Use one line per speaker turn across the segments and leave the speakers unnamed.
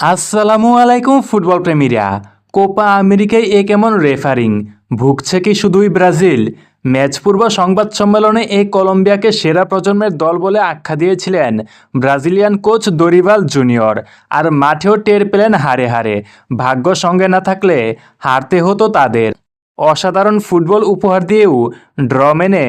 আসসালামু আলাইকুম, football প্রেমীরা। Copa আমেরিকায় এ কেমন রেফারিং? ভুগছে কি শুধুই ব্রাজিল? ম্যাচ পূর্ব সংবাদ সম্মেলনে এ কলম্বিয়াকে সেরা প্রজন্মের দল বলে আখ্যা দিয়েছিলেন ব্রাজিলিয়ান কোচ দরিভাল জুনিয়র। আর মাঠেও টের পেলেন হারে হারে। ভাগ্য সঙ্গে না থাকলে হারতে হতো তাদের। অসাধারণ ফুটবল উপহার দিয়েও ড্র মেনে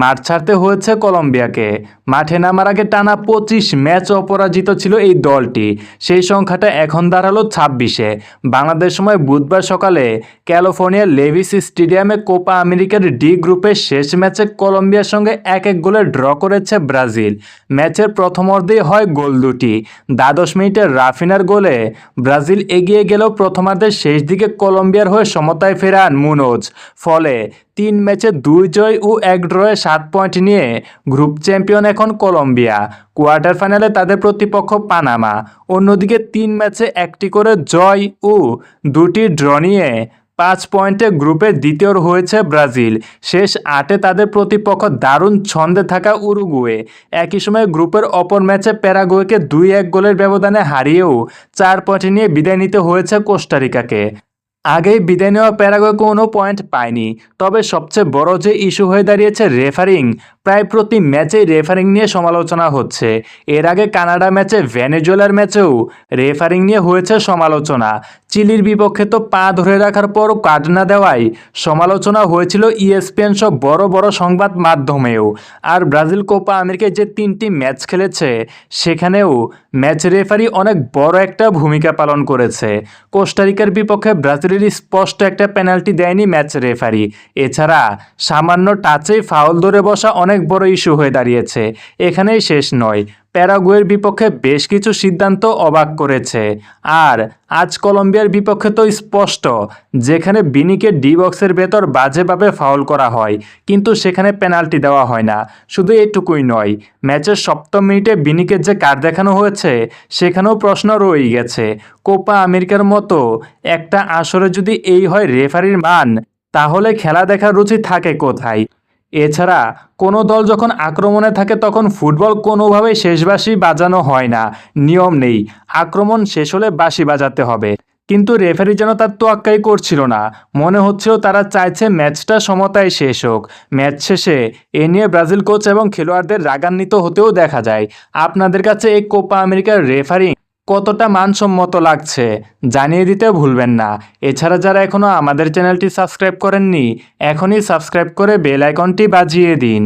মাঠ ছাড়তে হয়েছে কলম্বিয়াকে। মাঠে নামার আগে টানা পঁচিশ ম্যাচ অপরাজিত ছিল এই দলটি। সেই সংখ্যাটা এখন দাঁড়াল ছাব্বিশে। বাংলাদেশ সময় বুধবার সকালে ক্যালিফোর্নিয়ার লেভিস স্টেডিয়ামে কোপা আমেরিকার ডি গ্রুপের শেষ ম্যাচে কলম্বিয়ার সঙ্গে এক এক গোলে ড্র করেছে ব্রাজিল। ম্যাচের প্রথম অর্ধেই হয় গোল দুটি। দ্বাদশ মিনিটে রাফিনার গোলে ব্রাজিল এগিয়ে গেলেও প্রথমার্ধের শেষ দিকে কলম্বিয়ার হয়ে সমতায় ফেরান মুনোজ। ফলে তিন ম্যাচে দুই জয় ও এক ড্রয়ে সাত পয়েন্ট নিয়ে গ্রুপ চ্যাম্পিয়ন এখন কলম্বিয়া। কোয়ার্টার ফাইনালে তাদের প্রতিপক্ষ পানামা। অন্যদিকে তিন ম্যাচে একটি করে জয় ও দুটি ড্র নিয়ে পাঁচ পয়েন্টে গ্রুপের দ্বিতীয় হয়েছে ব্রাজিল। শেষ আটে তাদের প্রতিপক্ষ দারুণ ছন্দে থাকা উরুগুয়ে। একই সময় গ্রুপের অপর ম্যাচে প্যারাগুয়েকে দুই এক গোলের ব্যবধানে হারিয়েও চার পয়েন্ট নিয়ে বিদায় নিতে হয়েছে কোস্টারিকাকে। আগেই বিদায় নেওয়া প্যারাগুয়ে কোনো পয়েন্ট পায়নি। তবে সবচেয়ে বড় যে ইস্যু হয়ে দাঁড়িয়েছে রেফারিং প্রায় প্রতি ম্যাচেই রেফারিং নিয়ে সমালোচনা হচ্ছে। এর আগে কানাডা ম্যাচে, ভেনেজুয়েলার ম্যাচেও রেফারিং নিয়ে হয়েছে সমালোচনা। চিলির বিপক্ষে তো পা ধরে রাখার পরও কার্ড না দেওয়ায় সমালোচনা হয়েছিল ইএসপিএন সব বড় বড় সংবাদ মাধ্যমেও। আর ব্রাজিল কোপা আমেরিকায় যে তিনটি ম্যাচ খেলেছে, সেখানেও ম্যাচ রেফারি অনেক বড় একটা ভূমিকা পালন করেছে। কোস্টারিকার বিপক্ষে ব্রাজিলের স্পষ্ট একটা পেনাল্টি দেয়নি ম্যাচ রেফারি। এছাড়া সামান্য টাচেই ফাউল ধরে বসা অনেক বড় ইস্যু হয়ে দাঁড়িয়েছে। এখানেই শেষ নয়। প্যারাগুয়ের বিপক্ষে বেশ কিছু সিদ্ধান্ত অবাক করেছে। আর আজ কলম্বিয়ার বিপক্ষে তো স্পষ্ট, যেখানে বিনিকে ডি বক্সের ভেতর বাজেভাবে ফাউল করা হয়, কিন্তু সেখানে পেনাল্টি দেওয়া হয় না। শুধু এটুকুই নয়, ম্যাচের সপ্তম মিনিটে বিনিকে যে কার দেখানো হয়েছে, সেখানেও প্রশ্ন রয়ে গেছে। কোপা আমেরিকার মতো একটা আসরে যদি এই হয় রেফারির মান, তাহলে খেলা দেখার রুচি থাকে কোথায়? এছাড়া কোনো দল যখন আক্রমণে থাকে তখন ফুটবল কোনোভাবেই শেষ বাঁশি বাজানো হয় না। নিয়ম নেই। আক্রমণ শেষ হলে বাঁশি বাজাতে হবে। কিন্তু রেফারি যেন তার তোয়াক্কাই করছিল না। মনে হচ্ছিল তারা চাইছে ম্যাচটা সমতায় শেষ হোক। ম্যাচ শেষে এ নিয়ে ব্রাজিল কোচ এবং খেলোয়াড়দের রাগান্বিত হতেও দেখা যায়। আপনাদের কাছে এই কোপা আমেরিকার রেফারিং কতটা মানসম্মত লাগছে জানিয়ে দিতে ভুলবেন না। এছাড়া যারা এখনও আমাদের চ্যানেলটি সাবস্ক্রাইব করেননি, এখনই সাবস্ক্রাইব করে বেল আইকনটি বাজিয়ে দিন।